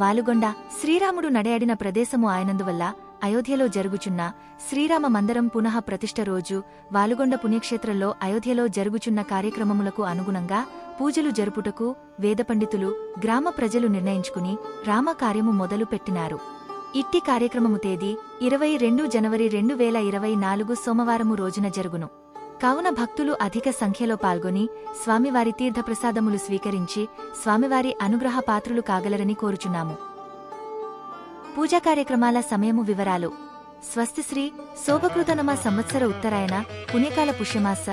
వాలుగొండ శ్రీరాముడు నడయాడిన ప్రదేశము ఆయనందువల్ల అయోధ్యలో జరుగుచున్న శ్రీరామ మందరం పునః ప్రతిష్ఠ రోజు వాలుగొండ పుణ్యక్షేత్రంలో అయోధ్యలో జరుగుచున్న కార్యక్రమములకు అనుగుణంగా పూజలు జరుపుటకు వేదపండితులు గ్రామ ప్రజలు నిర్ణయించుకుని రామకార్యము మొదలు పెట్టినారు. ఇట్టి కార్యక్రమము తేదీ ఇరవై రెండు జనవరి రెండు వేల ఇరవై నాలుగు సోమవారము రోజున జరుగును. కావున భక్తులు అధిక సంఖ్యలో పాల్గొని స్వామివారి తీర్థప్రసాదములు స్వీకరించి స్వామివారి అనుగ్రహ పాత్రులు కాగలరని కోరుచున్నాము. పూజా కార్యక్రమాల సమయము వివరాలు. స్వస్తిశ్రీ శోభకృతనమ సంవత్సర ఉత్తరాయణ పుణ్యకాల పుష్యమాస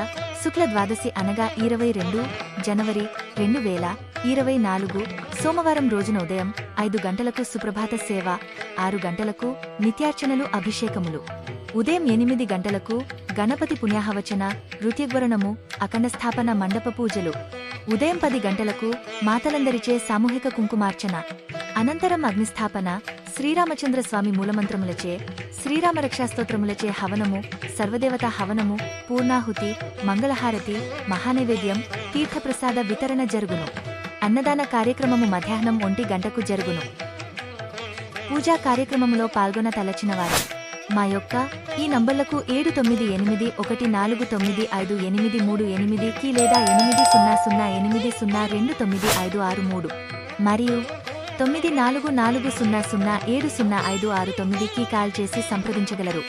శుక్ల ద్వాదశి అనగా ఇరవై రెండు జనవరి రెండు వేల ఇరవై నాలుగు సోమవారం రోజున ఉదయం ఐదు గంటలకు సుప్రభాత సేవ ఆరు గంటలకు నిత్యార్చనలు అభిషేకములు. ఉదయం ఎనిమిది గంటలకు గణపతి పుణ్యాహవచన నృత్యగ్వరణము అఖండస్థాపన మండప పూజలు. ఉదయం పది గంటలకు మాతలందరిచే సామూహిక కుంకుమార్చన. అనంతరం అగ్నిస్థాపన శ్రీరామచంద్ర స్వామి మూలమంత్రములచే శ్రీరామరక్షాస్తోత్రములచే హవనము సర్వదేవత హవనము పూర్ణాహుతి మంగళహారతి మహానైవేద్యం తీర్థప్రసాద వితరణ జరుగును. అన్నదాన కార్యక్రమము మధ్యాహ్నం ఒంటి గంటకు జరుగును. పూజా కార్యక్రమములో పాల్గొన తలచినవారు. మా యొక్క ఈ నంబర్లకు ఏడు తొమ్మిది ఎనిమిది ఒకటి నాలుగు తొమ్మిది ఐదు ఎనిమిది మూడు ఎనిమిదికి లేదా ఎనిమిది సున్నా సున్నా ఎనిమిది సున్నా రెండు తొమ్మిది ఐదు ఆరు మూడు. మరియు తొమ్మిది నాలుగు నాలుగు సున్నా సున్నా ఏడు సున్నా ఐదు ఆరు తొమ్మిదికి కాల్ చేసి సంప్రదించగలరు.